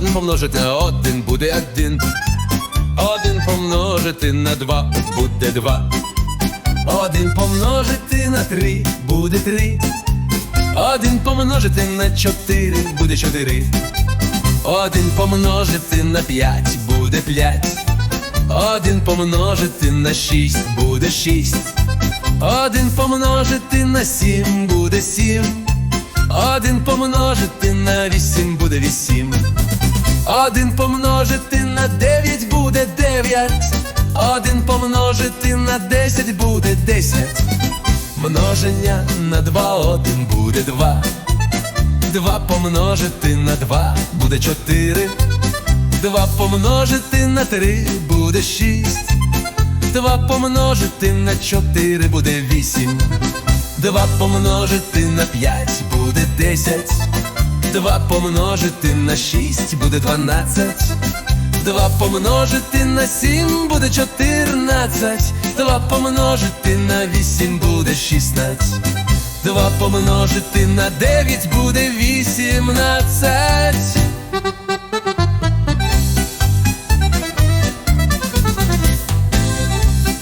один помножити на один буде один. Один помножити на два буде два. Один помножити на три буде три. Один помножити на чотири буде чотири. Один помножити на п'ять буде п'ять. Один помножити на шість буде шість. Один помножити на сім буде сім. Один помножити на вісім буде вісім. Один помножити на дев'ять буде дев'ять. Один помножити на десять буде десять. Множення на два один буде два. Два помножити на два буде чотири. Два помножити на три буде шість. Два помножити на чотири буде вісім. Два помножити на п'ять буде десять. Два помножити на шість буде дванадцять. Два помножити на сім буде чотирнадцять. Два помножити на вісім буде шістнадцять. Два помножити на дев'ять буде вісімнадцять.